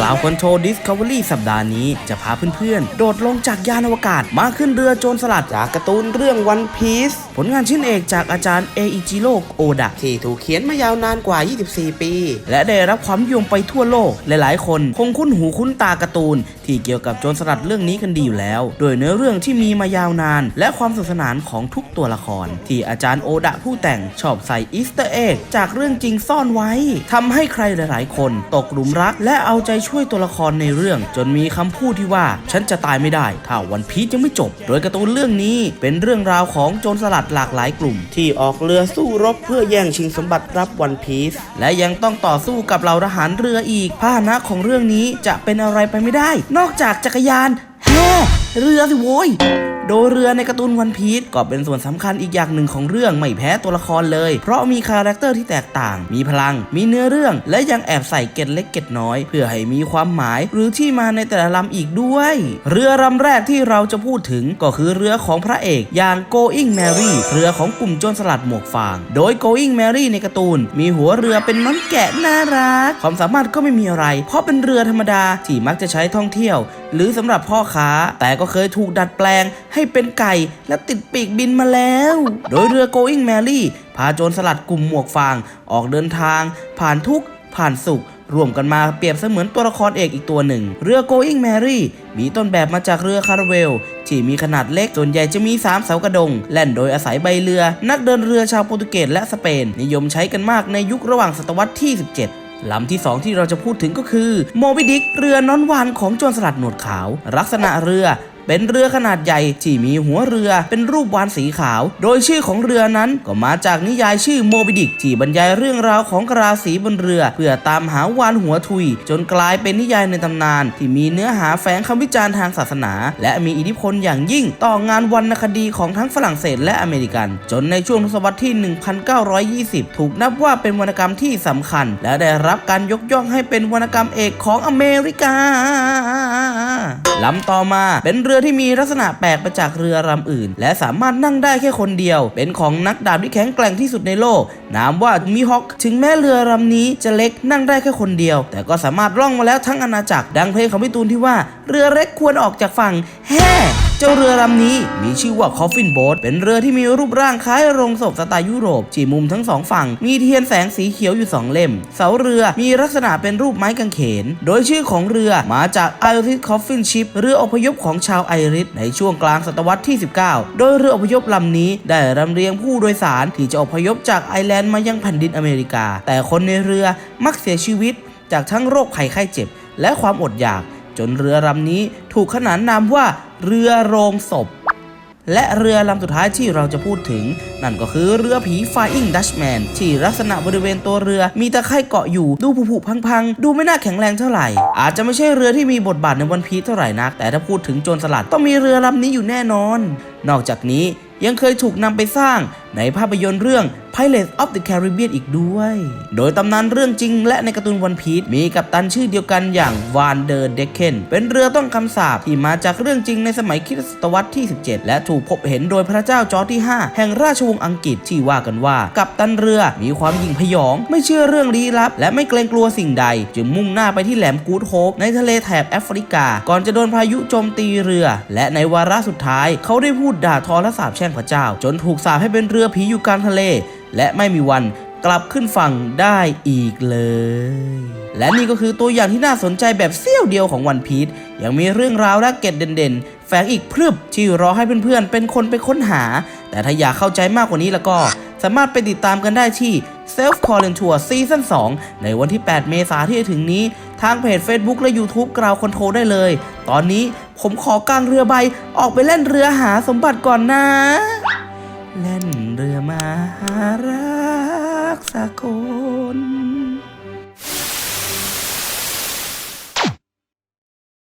กล่าวคอนโทรดิสคัฟเวอรี่สัปดาห์นี้จะพาเพื่อนๆ โดดลงจากยานอวกาศมาขึ้นเรือโจรสลัดจากการ์ตูนเรื่องวันพีซผลงานชิ้นเอกจากอาจารย์เออิจิโร่โอดะที่ถูกเขียนมายาวนานกว่า 24 ปี และได้รับความนิยมไปทั่วโลก หลายๆ คนคงคุ้นหูคุ้นตาการ์ตูน ที่เกี่ยวกับโจรสลัดเรื่องนี้กันดีอยู่แล้ว โดยเนื้อเรื่องที่มีมายาวนาน และความสนุกสนานของทุกตัวละคร ที่อาจารย์โอดะผู้แต่งชอบใส่อีสเตอร์เอ็กจากเรื่องจริงซ่อนไว้ทำให้ใครหลาย ๆ คน ตกหลุมรักและเอาใจช่วยตัวละครในเรื่อง จนมีคำพูดที่ว่า ฉันจะตายไม่ได้ถ้าวันพีชยังไม่จบ โดยการ์ตูนเรื่องนี้เป็นเรื่องราวของโจรสลัดหลากหลายกลุ่ม ที่ออกเรือสู้รบเพื่อแย่งชิงสมบัติรับวันพีซและยังต้องต่อสู้กับเหล่าทหารเรืออีกพาหนะของเรื่องนี้จะเป็นอะไรไปไม่ได้ นอกจากจักรยานแฮ่เรือสิโว้ย โดยเรือในการ์ตูนวันพีชก็เป็นส่วนสำคัญอีกอย่างหนึ่งของเรื่องไม่แพ้ตัวละครเลย เพราะมีคาแรคเตอร์ที่แตกต่าง มีพลัง มีเนื้อเรื่อง และยังแอบใส่เกร็ดเล็กเกร็ดน้อย เพื่อให้มีความหมาย หรือที่มาในแต่ละลำอีกด้วย เรือลำแรกที่เราจะพูดถึงก็คือเรือของพระเอกอย่าง Going Mary เรือของกลุ่มโจรสลัดหมวกฟาง โดย Going Mary ในการ์ตูน มีหัวเรือเป็นน้องแกะน่ารัก ความสามารถก็ไม่มีอะไร เพราะเป็นเรือธรรมดาที่มักจะใช้ท่องเที่ยว หรือสำหรับพ่อค้า แต่ก็เคยถูกดัดแปลงให้เป็นไก่และติดปีกบินมาแล้ว โดยเรือ Going Mary พาโจรสลัดกลุ่มหมวกฟาง ออกเดินทาง ผ่านทุกข์ผ่านสุขรวมกันมาเปรียบเสมือนตัวละครเอกอีกตัวหนึ่ง เรือ Going Mary มีต้นแบบมาจากเรือคาราเวล ที่มีขนาดเล็กส่วนใหญ่จะมี 3 เสากระดง แล่นโดยอาศัยใบเรือ นักเดินเรือชาวโปรตุเกสและสเปน นิยมใช้กันมากในยุคระหว่างศตวรรษที่ 17 ลำที่ 2 ที่เราจะพูดถึงก็คือโมบิดิกเรือนอนวานของโจรสลัดหนวดขาว ลักษณะเรือ เป็นเรือขนาดใหญ่ที่มีหัวเรือเป็นรูปวานสีขาว โดยชื่อของเรือนั้นก็มาจากนิยายชื่อโมบิดิกที่บรรยายเรื่องราวของกราสีบนเรือ เพื่อตามหาวานหัวทุย จนกลายเป็นนิยายในตำนาน ที่มีเนื้อหาแฝงคำวิจารณ์ทางศาสนา และมีอิทธิพลอย่างยิ่ง ต่องานวรรณคดีของทั้งฝรั่งเศสและอเมริกัน จนในช่วงทศวรรษที่ 1920 ถูกนับว่าเป็นวรรณกรรมที่สำคัญ และได้รับการยกย่องให้เป็นวรรณกรรมเอกของอเมริกาลำต่อมาเป็นเรือที่มีลักษณะแปลกไปจากเรือลำอื่น และสามารถนั่งได้แค่คนเดียว เป็นของนักดาบที่แข็งแกร่งที่สุดในโลก นามว่ามิฮอก ถึงแม้เรือลำนี้จะเล็กนั่งได้แค่คนเดียว แต่ก็สามารถล่องมาแล้วทั้งอาณาจักรดังเพลงของพี่ตูนที่ว่า เรือเล็กควรออกจากฝั่งแฮ่ เจ้าเรือลำนี้มีชื่อว่า Coffin Boat เป็นเรือที่มีรูปร่างคล้ายโรงศพสไตล์ยุโรปที่มุมทั้งสองฝั่ง มีเทียนแสงสีเขียวอยู่สองเล่ม เสาเรือมีลักษณะเป็นรูปไม้กางเขน โดยชื่อของเรือมาจาก Irish Coffin Ship เรืออพยพของชาวไอริสในช่วงกลางศตวรรษที่ 19 โดยเรืออพยพลำนี้ได้รำเรียงผู้โดยสารที่จะอพยพจากไอร์แลนด์มายังแผ่นดินอเมริกา แต่คนในเรือมักเสียชีวิตจากทั้งโรคภัยไข้เจ็บ และความอดอยาก จนเรือลำนี้ถูกขนานนามว่าเรือโรงศพ และเรือลำสุดท้ายที่เราจะพูดถึง นั่นก็คือเรือผี Flying Dutchman ที่ลักษณะบริเวณตัวเรือมีตะไคร่เกาะอยู่ดูผุๆพังๆ ดูไม่น่าแข็งแรงเท่าไหร่ อาจจะไม่ใช่เรือที่มีบทบาทในวันพีเท่าไหร่นัก แต่ถ้าพูดถึงโจรสลัดต้องมีเรือลำนี้อยู่แน่นอน นอกจากนี้ยังเคยถูกนำไปสร้างในภาพยนตร์เรื่อง Pirates of the Caribbean อีกด้วย โดยตำนานเรื่องจริงและในการ์ตูนวันพีชมีกัปตันชื่อเดียวกันอย่างวานเดอร์เดคเคนเป็นเรือต้องคำสาปที่มาจากเรื่องจริงในสมัยคริสตศตวรรษที่ 17 และถูกพบเห็นโดยพระเจ้าจอร์จที่ 5 แห่งราชวงศ์อังกฤษที่ว่ากันว่า กัปตันเรือมีความยิ่งพยอง ไม่เชื่อเรื่องลี้ลับ และไม่เกรงกลัวสิ่งใด จึงมุ่งหน้าไปที่แหลมกูดโฮปในทะเลแถบแอฟริกา ก่อนจะโดนพายุโจมตีเรือ และในวาระสุดท้าย เขาได้พูดด่าทอและสาปแช่งพระเจ้า จนถูกสาปให้เป็นเรือผีอยู่กลางทะเลและไม่มีวันกลับขึ้นฝั่งได้อีกเลย และนี่ก็คือตัวอย่างที่น่าสนใจแบบเสี้ยวเดียวของวันพีชยังมีเรื่องราวและเกร็ดเด่นๆ แฝงอีกพรึบที่รอให้เพื่อนๆ เป็นคนไปค้นหา แต่ถ้าอยากเข้าใจมากกว่านี้แล้วก็ สามารถไปติดตามกันได้ที่ Self c a l l e n Tour Season 2ในวันที่ 8 เมษายนที่จะถึงนี้ ทางเพจ Facebook และ YouTube กราวคอนโทรได้เลย ตอนนี้ผมขอกางเรือใบออกไปเล่นเรือหาสมบัติก่อนนะ รักสักคน